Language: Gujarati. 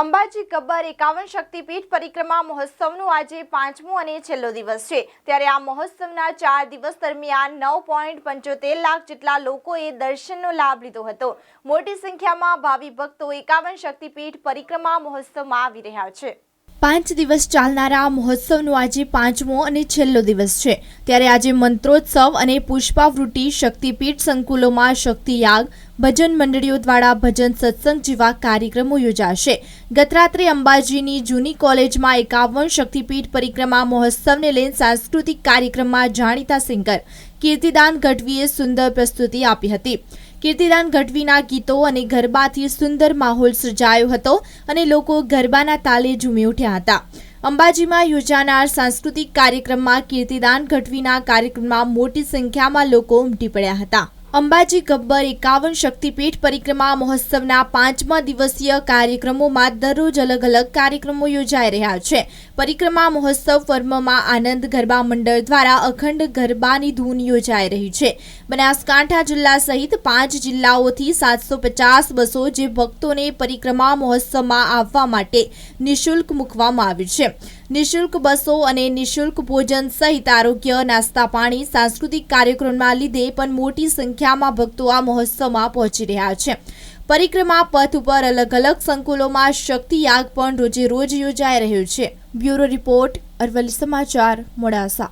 અંબાજી ગબ્બર એકાવન શક્તિપીઠ પરિક્રમા મહોત્સવનું આજે પાંચમો અને છેલ્લો દિવસ છે. ત્યારે આ મહોત્સવના ચાર દિવસ દરમિયાન નવ પોઈન્ટ પંચોતેર લાખ જેટલા લોકોએ દર્શનનો લાભ લીધો હતો. મોટી સંખ્યામાં ભાવિ ભક્તો એકાવન શક્તિપીઠ પરિક્રમા મહોત્સવમાં આવી રહ્યા છે. પાંચ દિવસ ચાલનારા મહોત્સવનો આજે પાંચમો અને છેલ્લો દિવસ છે. ત્યારે આજે મંત્રોત્સવ અને પુષ્પાવૃત્તિ, શક્તિપીઠ સંકુલોમાં શક્તિયાગ, ભજન મંડળીઓ દ્વારા ભજન સત્સંગ જેવા કાર્યક્રમો યોજાશે. ગતરાત્રે અંબાજીની જૂની કોલેજમાં એકાવન શક્તિપીઠ પરિક્રમા મહોત્સવને લઈને સાંસ્કૃતિક કાર્યક્રમમાં જાણીતા સિંગર કીર્તિદાન ગઢવીએ સુંદર પ્રસ્તુતિ આપી હતી. કીર્તિદાન ગઢવીના ગીતો અને ગરબાથી સુંદર માહોલ સર્જાયો હતો અને લોકો ગરબાના તાલે ઝૂમી ઉઠ્યા હતા. અંબાજીમાં યોજાનાર સાંસ્કૃતિક કાર્યક્રમમાં કીર્તિદાન ગઢવીના કાર્યક્રમમાં મોટી સંખ્યામાં લોકો ઉમટી પડ્યા હતા. અંબાજી ગબ્બર એકાવન શક્તિપીઠ પરિક્રમા મહોત્સવના પાંચમા દિવસીય કાર્યક્રમોમાં દરરોજ અલગ અલગ કાર્યક્રમો યોજાઈ રહ્યા છે. પરિક્રમા મહોત્સવ પર્વમાં આનંદ ગરબા મંડળ દ્વારા અખંડ ગરબાની ધૂન યોજાઈ રહી છે. બનાસકાંઠા જિલ્લા સહિત પાંચ જિલ્લાઓથી સાતસો પચાસ બસો જે ભક્તોને પરિક્રમા મહોત્સવમાં આવવા માટે નિઃશુલ્ક મૂકવામાં આવી છે. નિઃશુલ્ક બસો અને નિઃશુલ્ક ભોજન સહિત આરોગ્ય, નાસ્તા પાણી, સાંસ્કૃતિક કાર્યક્રમના લીધે પણ મોટી સંખ્યામાં ભક્તો આ મહોત્સવમાં પહોંચી રહ્યા છે. પરિક્રમા પથ ઉપર અલગ અલગ સંકુલોમાં શક્તિયાગ પણ રોજે રોજ યોજાઈ રહ્યો છે. બ્યુરો રિપોર્ટ, અરવલ્લી સમાચાર, મોડાસા.